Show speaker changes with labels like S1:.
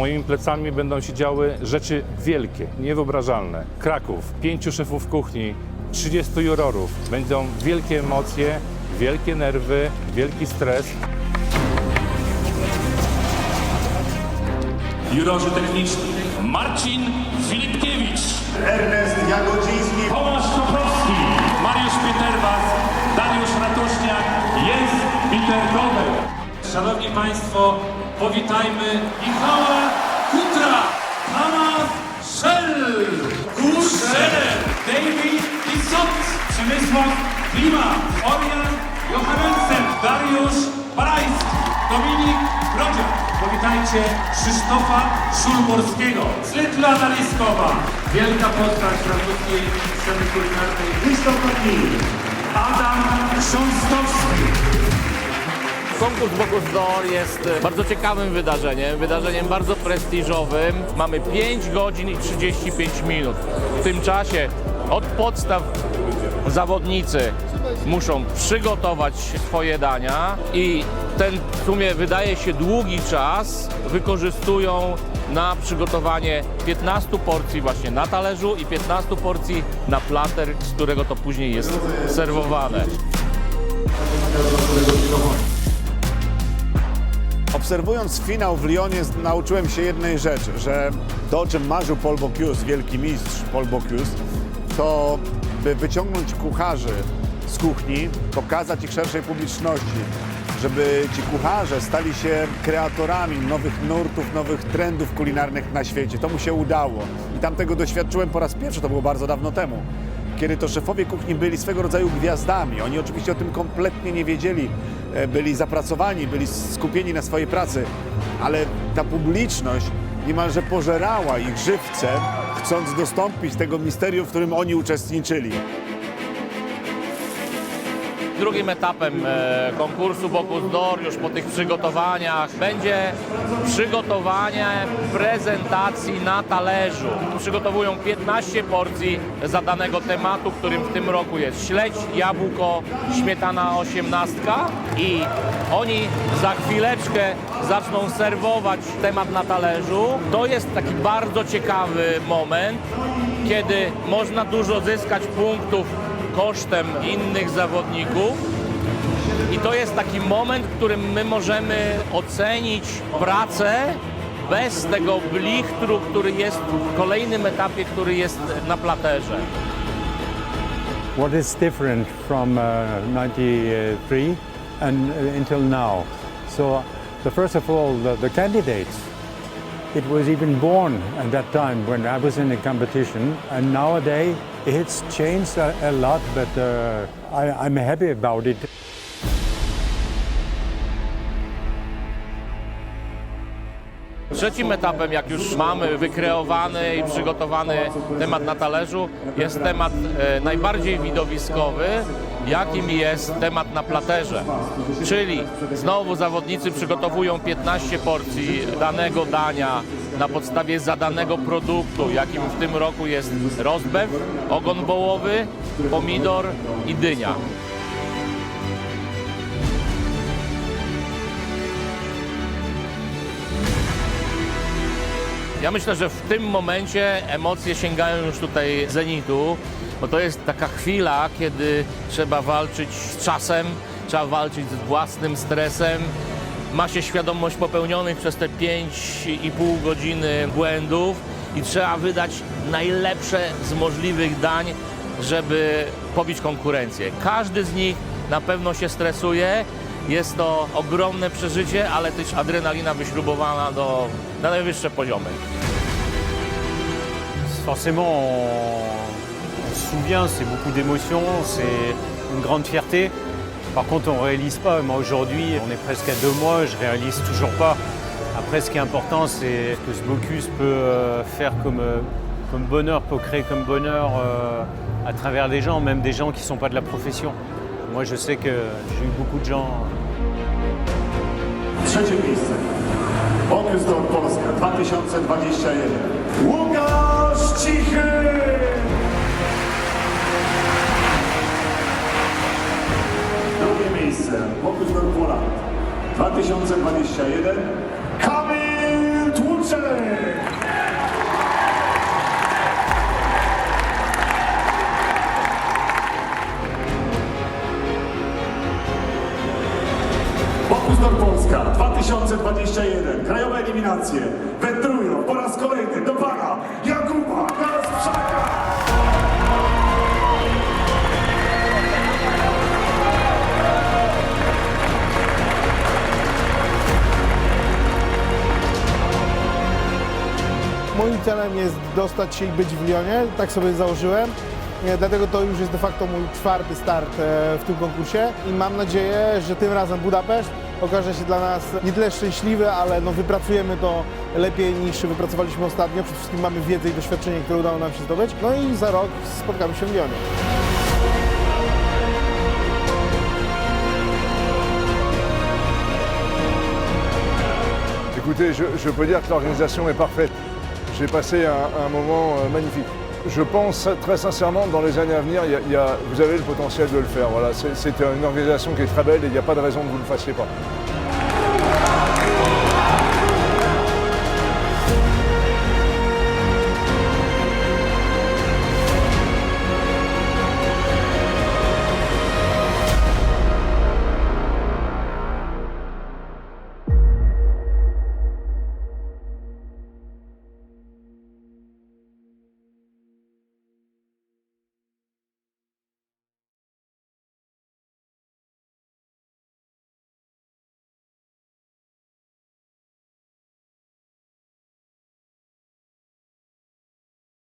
S1: moimi plecami będą się działy rzeczy wielkie, niewyobrażalne. Kraków, pięciu szefów kuchni, 30 jurorów. Będą wielkie emocje, wielkie nerwy, wielki stres.
S2: Jurorzy techniczni Marcin Filipkiewicz,
S3: Ernest Jagodziński,
S2: Tomasz Koprowski, Mariusz Pieterwas, Dariusz Ratuszniak, jest Peter Gomek. Szanowni Państwo, powitajmy Michała Kutra, Hanna Schell, Kurscherer, David Isot, Przemysław Klima, Orian Johannsen, Dariusz Parajski, Dominik Brodziak. Powitajcie Krzysztofa Szulmorskiego, Svetlana Liskowa, wielka postać francuskiej sceny kulinarnej
S3: Krzysztof
S2: Adam Chrząstowski.
S4: Konkurs Bocuse d'Or jest e, bardzo ciekawym wydarzeniem, wydarzeniem bardzo prestiżowym. Mamy 5 godzin i 35 minut. W tym czasie od podstaw zawodnicy muszą przygotować swoje dania i ten w sumie wydaje się długi czas wykorzystują na przygotowanie 15 porcji właśnie na talerzu i 15 porcji na plater, z którego to później jest serwowane.
S3: Obserwując finał w Lyonie nauczyłem się jednej rzeczy, że to o czym marzył Paul Bocuse, wielki mistrz Paul Bocuse, to by wyciągnąć kucharzy z kuchni, pokazać ich szerszej publiczności, żeby ci kucharze stali się kreatorami nowych nurtów, nowych trendów kulinarnych na świecie. To mu się udało i tam tego doświadczyłem po raz pierwszy, to było bardzo dawno temu kiedy to szefowie kuchni byli swego rodzaju gwiazdami. Oni oczywiście o tym kompletnie nie wiedzieli, e, byli zapracowani, byli skupieni na swojej pracy, ale ta publiczność niemalże pożerała ich żywcem, chcąc dostąpić tego misterium, w którym oni uczestniczyli.
S4: Drugim etapem e, konkursu Bocuse d'Or już po tych przygotowaniach będzie przygotowanie prezentacji na talerzu. Przygotowują 15 porcji zadanego tematu, którym w tym roku jest śledź, jabłko, śmietana osiemnastka i oni za chwileczkę zaczną serwować temat na talerzu. To jest taki bardzo ciekawy moment, kiedy można dużo zyskać punktów kosztem innych zawodników. I to jest taki moment, w którym my możemy ocenić pracę bez tego blichtru, który jest w kolejnym etapie, który jest na platerze.
S5: What is different from uh, 93 and uh, until now? So, the first of all, the, the candidates. It was even born at that time when I was in the competition, and nowadays it's changed a, a lot, but uh, I, I'm happy about it.
S4: Trzecim etapem, jak już mamy wykreowany i przygotowany temat na talerzu, jest temat e, najbardziej widowiskowy, jakim jest temat na platerze. Czyli znowu zawodnicy przygotowują 15 porcji danego dania na podstawie zadanego produktu, jakim w tym roku jest rozbew, ogon wołowy, pomidor i dynia. Ja myślę, że w tym momencie emocje sięgają już tutaj zenitu, bo to jest taka chwila, kiedy trzeba walczyć z czasem, trzeba walczyć z własnym stresem. Ma się świadomość popełnionych przez te 5,5 godziny błędów i trzeba wydać najlepsze z możliwych dań, żeby pobić konkurencję. Każdy z nich na pewno się stresuje. Jest to ogromne przeżycie, ale też adrenalina wyśrubowana do, na najwyższe poziomy.
S6: Forcément, on, se souvient, c'est beaucoup d'émotions, c'est une grande fierté. Par contre, on ne réalise pas. Moi, aujourd'hui, on est presque à deux mois, je réalise toujours pas. Après, ce qui est important, c'est ce que ce Bocuse peut euh, faire comme, euh, comme bonheur, peut créer comme bonheur euh, à travers des gens, même des gens qui ne sont pas de la profession. Moi, je sais que j'ai eu beaucoup de gens
S3: Trzecie miejsce. Bocuse d'Or Polska 2021. Łukasz Cichy! 2021 Kamil Tłuczek! Popuzdor Polska 2021 Krajowe eliminacje. Wędrują po raz kolejny.
S7: Moim celem jest dostać się i być w Lyonie, tak sobie założyłem. E, Dlatego to już jest de facto mój czwarty start e, w tym konkursie i mam nadzieję, że tym razem Budapeszt okaże się dla nas nie tyle szczęśliwy, ale no wypracujemy to lepiej niż wypracowaliśmy ostatnio. Przede wszystkim mamy wiedzę i doświadczenie, które udało nam się zdobyć. No i za rok spotkamy się w Lyonie.
S8: Écoutez, je, je peux dire que l'organisation est parfaite. J'ai passé un, moment euh, magnifique. Je pense très sincèrement, dans les années à venir, vous avez le potentiel de le faire. C'est une organisation qui est très belle et il n'y a pas de raison que vous ne le fassiez pas.